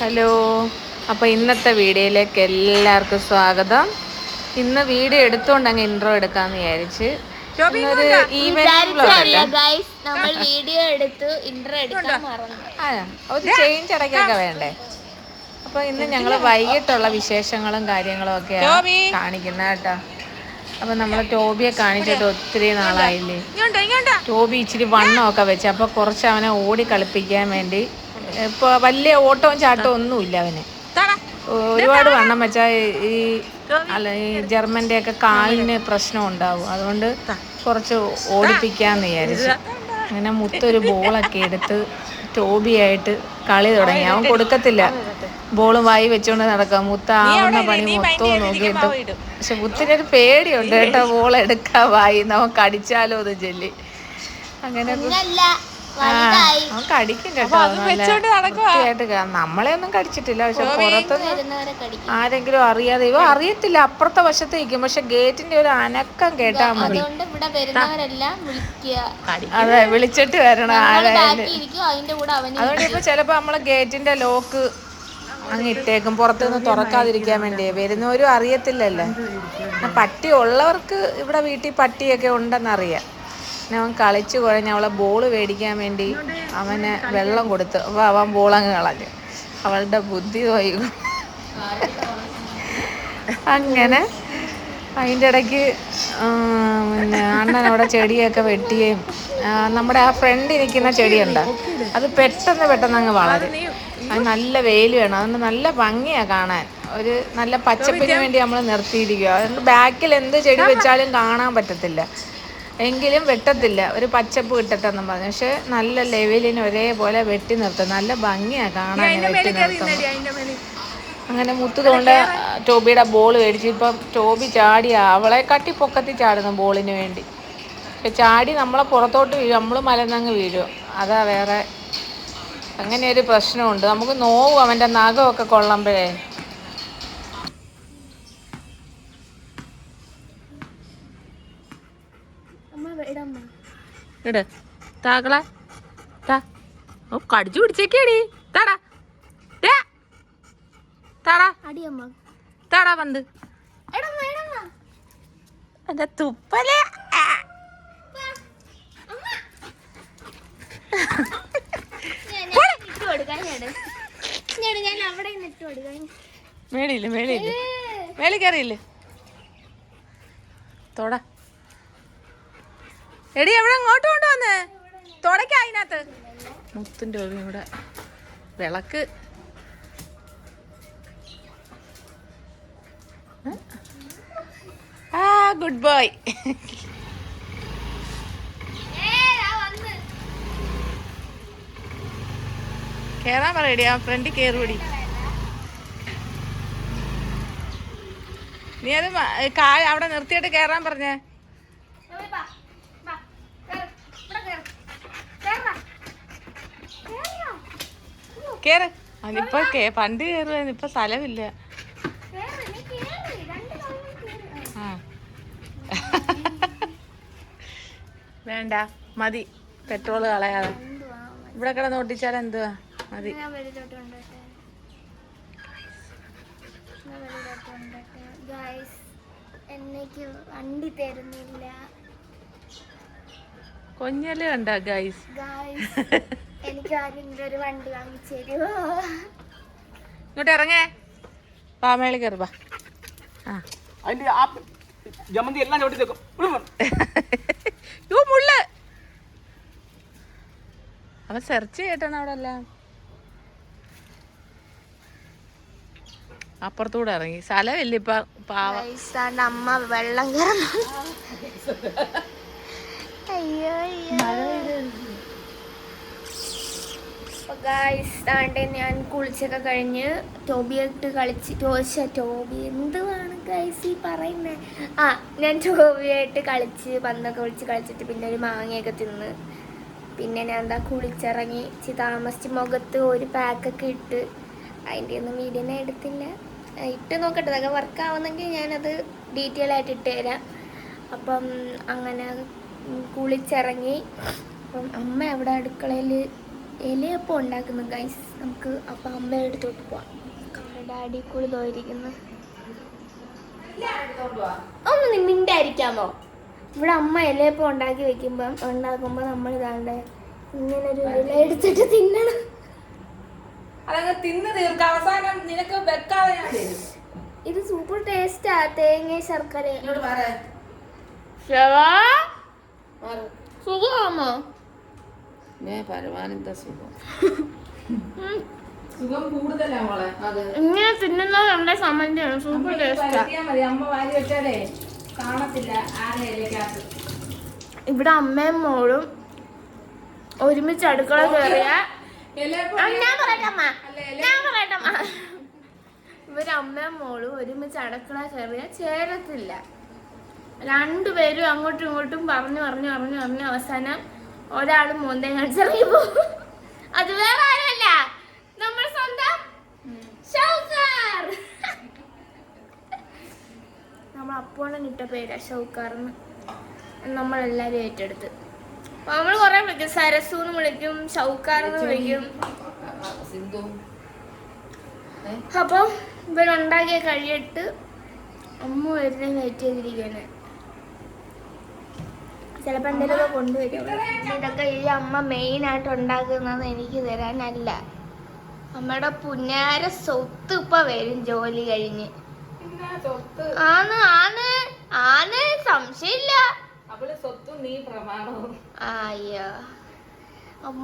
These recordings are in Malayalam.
ഹലോ. അപ്പോൾ ഇന്നത്തെ വീഡിയോയിലേക്ക് എല്ലാവർക്കും സ്വാഗതം. ഇന്ന് വീഡിയോ എടുത്തുകൊണ്ട് അങ്ങ് ഇൻട്രോ എടുക്കാന്ന് വിചാരിച്ച്. ഇന്നൊരു ഈവനിങ് ഗൈസ് നമ്മൾ വീഡിയോ എടുത്തു ഇന്റർ എടുക്കാൻ മറന്നു. ആ ഒരു ചേഞ്ച് ഇടയ്ക്കൊക്കെ വേണ്ടേ? അപ്പോൾ ഇന്ന് ഞങ്ങൾ വൈകിട്ടുള്ള വിശേഷങ്ങളും കാര്യങ്ങളും ഒക്കെ കാണിക്കുന്ന കേട്ടോ. അപ്പൊ നമ്മൾ ടോബിയെ കാണിച്ചിട്ട് ഒത്തിരി നാളായില്ലേ? ടോബി ഇച്ചിരി വണ്ണമൊക്കെ വെച്ച് അപ്പൊ കുറച്ച് അവനെ ഓടി കളിപ്പിക്കാൻ വേണ്ടി ഇപ്പോൾ വലിയ ഓട്ടവും ചാട്ടവും ഒന്നുമില്ല അവന്. ഒരുപാട് വണ്ണം വെച്ചാൽ ഈ അല്ല ഈ ജർമ്മന്റെ ഒക്കെ കാലിന് പ്രശ്നം ഉണ്ടാവും അതുകൊണ്ട് കുറച്ച് ഓടിപ്പിക്കാന്ന് വിചാരിച്ചു. അങ്ങനെ മുത്തൊരു ബോളൊക്കെ എടുത്ത് ടോബിയായിട്ട് കളി തുടങ്ങി. അവൻ കൊടുക്കത്തില്ല. ബോളും വായി വെച്ചുകൊണ്ട് നടക്കാം. മുത്ത ആവുന്ന പണി മൊത്തവും നോക്കിയിട്ട് പക്ഷെ മുത്തിനൊരു പേടിയുണ്ട് കേട്ടോ. ബോൾ എടുക്കാൻ വായി. അവൻ കടിച്ചാലോ എന്ന് ചൊല്ലി അങ്ങനെ കടിക്കും കേട്ടോ. നമ്മളെ ഒന്നും കടിച്ചിട്ടില്ല. പക്ഷെ പുറത്തൊന്നും ആരെങ്കിലും അറിയാതെ ഇവ അറിയത്തില്ല. അപ്പുറത്തെ വശത്ത് നിൽക്കും. പക്ഷെ ഗേറ്റിന്റെ ഒരു അനക്കം കേട്ടാ മതി. അതെ വിളിച്ചിട്ട് വരണം ആരായാലും. ബാക്കി ഇരിക്കും അതിന്റെ കൂടെ അവന് അതുകൊണ്ട് ഇപ്പൊ ചിലപ്പോ നമ്മളെ ഗേറ്റിന്റെ ലോക്ക് അങ്ങ് ഇട്ടേക്കും. പുറത്തുനിന്ന് തുറക്കാതിരിക്കാൻ വേണ്ടി വരുന്നവരും അറിയത്തില്ലല്ലേ. പട്ടി ഉള്ളവർക്ക് ഇവിടെ വീട്ടിൽ പട്ടിയൊക്കെ ഉണ്ടെന്നറിയാം. അവൻ കളിച്ചു കുഴഞ്ഞ് അവളെ ബോൾ മേടിക്കാൻ വേണ്ടി അവന് വെള്ളം കൊടുത്തു. അപ്പോൾ അവൻ ബോളങ്ങ് കളഞ്ഞു. അവളുടെ ബുദ്ധി പോയി. അങ്ങനെ അതിന്റെ ഇടയ്ക്ക് പിന്നെ അണ്ണൻ അവിടെ ചെടിയൊക്കെ വെട്ടുകയും നമ്മുടെ ആ ഫ്രണ്ട് ഇരിക്കുന്ന ചെടിയുണ്ട്. അത് പെട്ടെന്ന് പെട്ടെന്ന് അങ്ങ് വളരും. അത് നല്ല വെയിൽ വേണം. അതുകൊണ്ട് നല്ല ഭംഗിയാണ് കാണാൻ. ഒരു നല്ല പച്ചപ്പിന് വേണ്ടി നമ്മൾ നിർത്തിയിരിക്കുക അതുകൊണ്ട് ബാക്കിൽ എന്ത് ചെടി വെച്ചാലും കാണാൻ പറ്റത്തില്ല. എങ്കിലും വെട്ടത്തില്ല. ഒരു പച്ചപ്പ് കിട്ടത്തെന്നും പറഞ്ഞു. പക്ഷെ നല്ല ലെവലിന് ഒരേപോലെ വെട്ടി നിർത്തും. നല്ല ഭംഗിയാണ് കാണാൻ വെട്ടി നിർത്തുമ്പോൾ അങ്ങനെ മുത്തുകൊണ്ട് ടോബിയുടെ ബോൾ മേടിച്ച് ഇപ്പം ടോബി ചാടി അവളെ കട്ടി പൊക്കത്തി ചാടുന്നു ബോളിന് വേണ്ടി. പക്ഷെ ചാടി നമ്മളെ പുറത്തോട്ട് വീഴും. നമ്മൾ മലന്നങ്ങ് വീഴും. അതാ വേറെ. അങ്ങനെ ഒരു പ്രശ്നമുണ്ട്. നമുക്ക് നോവും അവന്റെ നഖമൊക്കെ കൊള്ളുമ്പോഴേ. ഇട്. താക്കളെ താ. ഓ കടിച്ചു പിടിച്ചേക്കേടി. താടാ. താടാ. താടാ പന്ത്. അതെ തുപ്പലേ. മേളിയില്ലേ മേളിയില്ലേ മേളിൽ കയറിയില്ലേ? തൊട. എടി എവിടെ അങ്ങോട്ട് കൊണ്ടുവന്ന്? തുടക്ക മുത്തിന്റെ ഒരു ഇവിടെ. വിളക്ക്. ആ ഗുഡ് ബോയ്. കേറാൻ പറയടി ആ ഫ്രണ്ടിൽ കയറുപടി നീ അത് അവിടെ നിർത്തിയിട്ട് കേറാൻ പറഞ്ഞേ. കേറ്. അതിപ്പോ പണ്ട് കേറുവായിരുന്നു ഇപ്പൊ സ്ഥലമില്ല. വേണ്ട മതി. പെട്രോൾ കളയാതെ. ഇവിടെ കിടന്ന് ഓട്ടിച്ചാൽ എന്തുവാ? മതി. വണ്ടി തരുന്നില്ല. കൊഞ്ഞൽ കണ്ട ഗൈസ് ഗൈസ് എനിക്ക് ആരെങ്കിലും ഒരു വണ്ടി വാങ്ങിച്ചു തരുമോ ഇങ്ങോട്ട് ഇറങ്ങേ പാമേളി കയറി വാ. ആ. അതിന്റെ ആ ജമന്തി എല്ലാം ചവിട്ടി തേക്കും. യോ മുള്ള്. അവൻ സെർച്ച് ചെയ്യട്ടാണ് അവിടെ എല്ലാം. അപ്പുറത്തൂടെ ഇറങ്ങി. സ്ഥലമില്ല ഇപ്പൊ. അമ്മ വെള്ളം കയറുന്നു അയ്യോ അയ്യോ ഗായ്സ് താണ്ടെ ഞാൻ കുളിച്ചൊക്കെ കഴിഞ്ഞ് ടോബിയായിട്ട് കളിച്ച് ടോശ ടോബി എന്തുവാണ് ഗൈസ് ഈ പറയുന്നത് ആ ഞാൻ ടോബിയായിട്ട് കളിച്ച് പന്തൊക്കെ വിളിച്ച് കളിച്ചിട്ട് പിന്നെ ഒരു മാങ്ങയൊക്കെ തിന്ന്. പിന്നെ ഞാൻ എന്താ കുളിച്ചിറങ്ങി താമസിച്ച് മുഖത്ത് ഒരു പാക്കൊക്കെ ഇട്ട് അതിന്റെ ഒന്നും വീഡിയോ എടുത്തില്ല ഇട്ട് നോക്കട്ടെ അതൊക്കെ വർക്ക് ആവുന്നെങ്കിൽ ഞാനത് ഡീറ്റെയിൽ ആയിട്ട് ഇട്ട് തരാം. അപ്പം അങ്ങനെ കുളിച്ചിറങ്ങി. അപ്പം അമ്മ എവിടെ അടുക്കളയിൽ ഇലയപ്പം ഉണ്ടാക്കുന്നു ഗൈസ് നമുക്ക് അപ്പം അമ്മയുടെ അടുത്തോട്ട് പോവാം. അമ്മ ഡാഡി കൂടി പോയിരിക്കുന്നു ഒന്ന് നിന്റെ ആയിരിക്കാമോ ഇവിടെ അമ്മ ഇലയപ്പം ഉണ്ടാക്കി വെക്കുമ്പം ഉണ്ടാക്കുമ്പോൾ നമ്മൾ ഇതാണ്ട് ഇങ്ങനെ ഒരു ഇല എടുത്തിട്ട് തിന്നണം. അതങ്ങ് തിന്ന് തീർക്ക. അവസാനം നിനക്ക് വെക്കാതെ ഞാൻ തരും. ഇത് സൂപ്പർ ടേസ്റ്റാ തേങ്ങ ശർക്കര. എന്നോട് പറ സുഖമാമോ പരമാനന്ദ സുഖം. സുഖം കൂടുതലാ മോളെ. അത്. ഇങ്ങനെ തിന്നുന്നത് നമ്മുടെ സമ്മതിയാണ് സൂപ്പർ ടേസ്റ്റാ മതി. അമ്മ വാരി വെച്ചാലേ കാണത്തില്ല ആരെ ഇലക്കകത്ത് ഇവിടെ അമ്മയും മോളും ഒരുമിച്ച് അടുക്കള കയറിയ ഞാൻ പറയട്ടെ അമ്മ. ഞാൻ പറയട്ടെ അമ്മ. ഇവർ അമ്മയും മോളും ഒരുമിച്ച് അടുക്കള കയറിയ ചേരത്തില്ല. രണ്ടുപേരും അങ്ങോട്ടും ഇങ്ങോട്ടും പറഞ്ഞു പറഞ്ഞു പറഞ്ഞു പറഞ്ഞു അവസാനം ഒരാൾ മോന്തേ കാണിച്ചിറങ്ങി പോകും അത് വേറെ ആരല്ല നമ്മൾ സ്വന്തം ഷൗക്കാർ. നമ്മൾ അപ്പോണം ഇട്ട പേരാ ഷൗക്കാർന്ന് നമ്മളെല്ലാരും ഏറ്റെടുത്ത്. നമ്മൾ കുറെ വിളിക്കും. സരസു എന്ന് വിളിക്കും ഷൗക്കാർ എന്ന് വിളിക്കും. അപ്പൊ ഇവരുണ്ടാക്കിയ കഴിയിട്ട് അമ്മ വരുന്ന വെയിറ്റ് ചെയ്തിരിക്കാണ് ചിലപ്പോൾ എന്തെങ്കിലുമൊക്കെ കൊണ്ടുവരും. ഇതൊക്കെ ഈ അമ്മ മെയിൻ ആയിട്ട് ഉണ്ടാക്കുന്നത് എനിക്ക് തരാനല്ല. അമ്മയുടെ പുന്നാര സ്വത്ത് ഇപ്പൊ വരും ജോലി കഴിഞ്ഞ്. ആന്ന് ആന്ന് ആന്ന് സംശയമില്ല. അയ്യോ.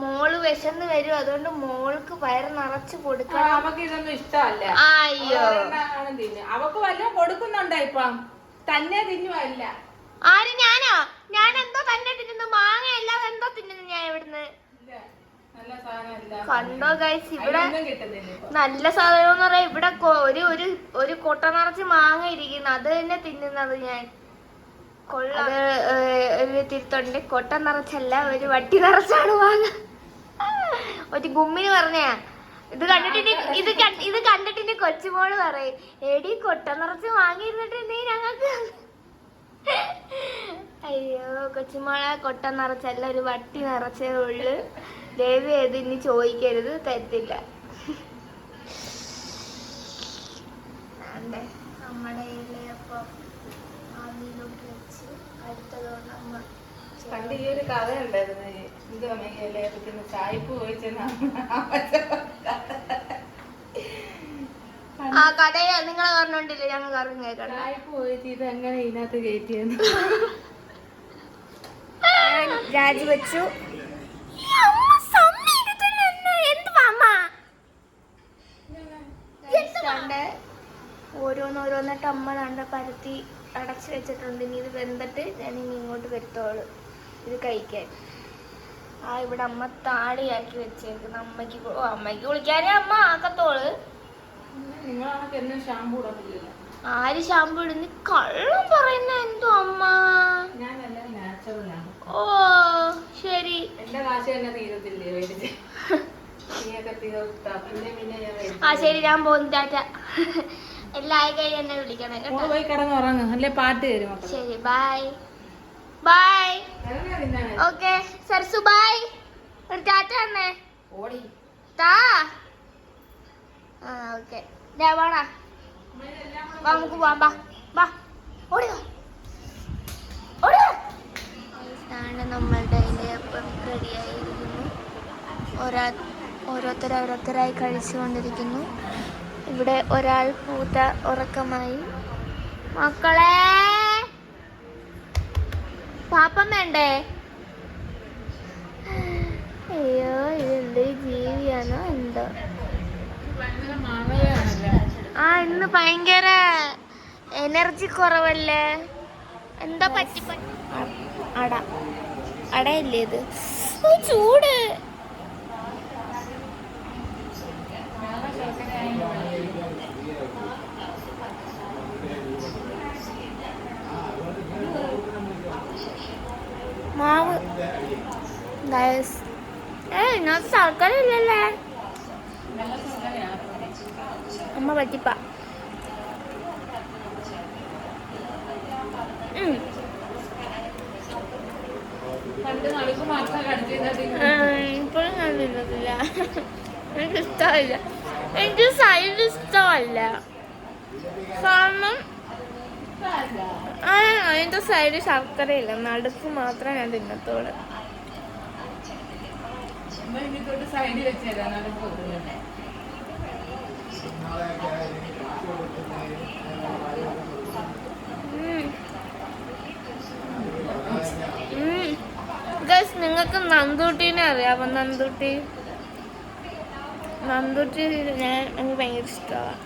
മോൾ വിശന്ന് വരും അതുകൊണ്ട് മോൾക്ക് വയറ് നിറച്ച് കൊടുക്കണം. നമുക്ക് ഇതൊന്നും ഇഷ്ടമല്ല. അയ്യോ. അവക്ക് വല്ല കൊടുക്കുന്നുണ്ടോ ഇപ്പം? തന്നെ തിന്നുവല്ല ആര് ഞാനോ? ഞാൻ എന്തോ തന്നെ തിന്നുന്നു. മാങ്ങ അല്ലാതെ എന്തോ തിന്നുന്നു ഞാൻ ഇവിടുന്ന്. ഇല്ല, നല്ല സാധനമല്ല കണ്ടോ ഗൈസ് ഇവിടെ. നല്ല സാധനം എന്ന് പറയാ ഇവിടെ ഒരു ഒരു ഒരു കൊട്ട നിറച്ച് മാങ്ങ ഇരിക്കുന്നു. അത് തന്നെ തിന്നുന്നത് ഞാൻ. ഏഹ്, ഒരു തിരുത്തുണ്ട് കൊട്ട നിറച്ചല്ല ഒരു വട്ടി നിറച്ചാണ് മാങ്ങ. ഒരു ഗുമ്മിന് പറഞ്ഞാ ഇത് കണ്ടിട്ട് ഇത് ഇത് കണ്ടിട്ട് കൊച്ചുമോൾ പറയും എടി കൊട്ട നിറച്ച് വാങ്ങിയിരുന്നിട്ട് നീ ഞങ്ങൾക്ക്? അയ്യോ കൊച്ചുമോളെ കൊട്ട നിറച്ചല്ല ഒരു വട്ടി നിറച്ചേ ഉള്ളു. ദേവി ഏത് ഇനി ചോദിക്കരുത് തരത്തില്ല ആണ്ടെ, നമ്മുടെ ഇലയപ്പം ആവിയിലോട്ട് വെച്ച് അടുത്തതോടെ അമ്മ പണ്ട് ഈ ഒരു കഥ ഉണ്ടായിരുന്നു ഇത് ഇലയപ്പത്തിന് ചായപ്പ് പോയി ചെന്ന ആ കഥ നിങ്ങൾ പറഞ്ഞോണ്ടില്ലേ? ഞങ്ങൾ അറിഞ്ഞു കേൾക്കണം ഇത് എങ്ങനെ ഇതിനകത്ത് കയറ്റിയെന്ന്? ഞാൻ രാജിവെച്ചു ഓരോന്നോരോന്നിട്ട് അമ്മ കണ്ട? പരത്തി അടച്ചു വെച്ചിട്ടുണ്ട്. ഇനി ഇത് വെന്തിട്ട് ഞാൻ ഇനി ഇങ്ങോട്ട് വരുത്തോളൂ. ഇത് കഴിക്കാൻ. ആ ഇവിടെ അമ്മ താടിയാക്കി വെച്ചേക്കുന്നു. അമ്മയ്ക്ക് ഓ അമ്മയ്ക്ക് കുളിക്കാനേ അമ്മ ആക്കത്തോൾ നിങ്ങളാണൊക്കെ എന്നും ഷാമ്പു ഇടത്തില്ലല്ലോ ആര് ഷാമ്പു ഇടുന്നു കള്ളം പറയുന്ന എന്തോ അമ്മ? ഓ ശരി. ആ ശരി ഞാൻ പോകുന്നു ടാറ്റ. എല്ലാ കഴിഞ്ഞ് എന്നെ വിളിക്കണം കേട്ടോ. പാട്ട് തരും ശരി ബൈ ബൈ ഇറങ്ങാ തിന്നാൻ ഓക്കെ സർസു ബൈ ഒരു ടാറ്റ തന്നെ. ഓടി. താ ഓക്കെ. വാ നമുക്ക് പോവാം. ബാ ബാ ഓടി വാ. ഓടി വാ. ഇതാണ് നമ്മളുടെ ഇലയപ്പം റെഡിയായിരിക്കുന്നു. ഓരോ ഓരോരുത്തർ ഓരോരുത്തരായി കഴിച്ചുകൊണ്ടിരിക്കുന്നു. ഇവിടെ ഒരാൾ പൂത്ത ഉറക്കമായി. മക്കളെ. പാപ്പം വേണ്ടേ? അയ്യോ ഇതെന്ത് ജീവിയാണോ എന്തോ. ആ ഇന്ന് ഭയങ്കര എനർജി കുറവല്ലേ? എന്താ പറ്റി? അട അടയല്ലേ ഇത്? ചൂട്. മാവ്. ഏ ഇന്നത്തെ സർക്കാർ ഇല്ലല്ലേ? ഇപ്പോഴും ഞാൻ തിന്നത്തില്ല എനിക്ക് ഇഷ്ടമല്ല എനിക്ക് സൈഡ് ഇഷ്ടമല്ല. കാരണം ആ അതിന്റെ സൈഡ് ശർക്കരയില്ല. നടുക്ക് മാത്രമേ ഞാൻ തിന്നത്തോളൂ. സൈഡിൽ വെച്ചേരാ. നിങ്ങൾക്ക് നന്ദൂട്ടിനെ അറിയാമോ നന്ദൂട്ടി. നന്ദൂട്ടി ഞാൻ എനിക്ക് ഭയങ്കര ഇഷ്ടമാണ്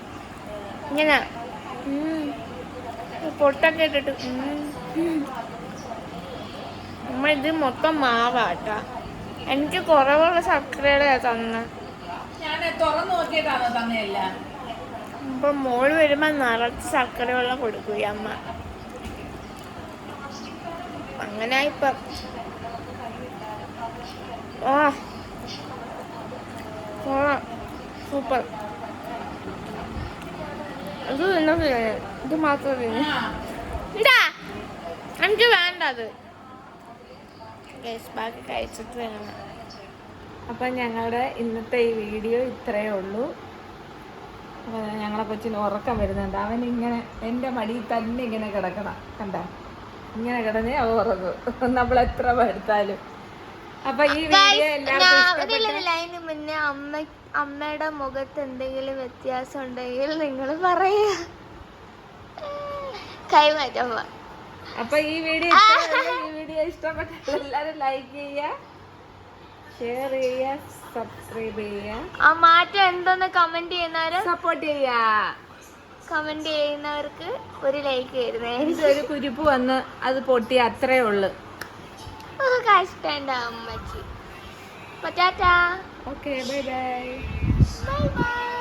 ഇങ്ങനെ. പൊട്ടൊക്കെ ഇട്ടിട്ട്. നമ്മ ഇത് മൊത്തം മാവാട്ടാ. എനിക്ക് കുറവുള്ള ശർക്കരയുടെ തന്നെ. തുറന്നു നോക്കിയിട്ടാണോ തന്നെയല്ല? ഇപ്പൊ മോൾ വരുമ്പോ നിറച്ച് ശർക്കര വെള്ളം കൊടുക്കൂ അമ്മ. അങ്ങനെ ഇപ്പൊ. സൂപ്പർ. ഇത് തിന്നെ. ഇത് മാത്രം എനിക്ക് വേണ്ട അത്. ബാക്കി കഴിച്ചിട്ട് വേണം. അപ്പം ഞങ്ങളുടെ ഇന്നത്തെ ഈ വീഡിയോ ഇത്രയേ ഉള്ളൂ. അപ്പോൾ ഞങ്ങളെ കൊച്ചിന് ഉറക്കം വരുന്നുണ്ട്. അവൻ ഇങ്ങനെ എന്റെ മടിയിൽ തന്നെ ഇങ്ങനെ കിടക്കണം. കണ്ട? ഇങ്ങനെ കിടന്നേ അവ ഉറങ്ങും. നമ്മൾ എത്ര എടുത്താലും അപ്പൊ ഈ വീഡിയോ മുന്നേ അമ്മ അമ്മയുടെ മുഖത്ത് എന്തെങ്കിലും വ്യത്യാസം ഉണ്ടെങ്കിൽ നിങ്ങൾ പറയുക കൈമാറ്റം. അപ്പൊ ഈ വീഡിയോ. ഈ വീഡിയോ ഇഷ്ടപ്പെട്ട എല്ലാവരും ലൈക്ക് ചെയ്യുക. ഷെയർ ചെയ്യുക സബ്സ്ക്രൈബ് ചെയ്യുക. ആ മാറ്റം എന്തെന്ന് കമന്റ് ചെയ്യുന്നവര് സപ്പോർട്ട് ചെയ്യുക. കമന്റ് ചെയ്യുന്നവർക്ക് ഒരു ലൈക്ക് ചെയ്യുന്നേ എനിക്ക് ഒരു കുരിപ്പ് വന്ന് അത് പൊട്ടി അത്രേ ഉള്ളു. കഷ്ടണ്ട അമ്മച്ചി. Okay bye bye bye bye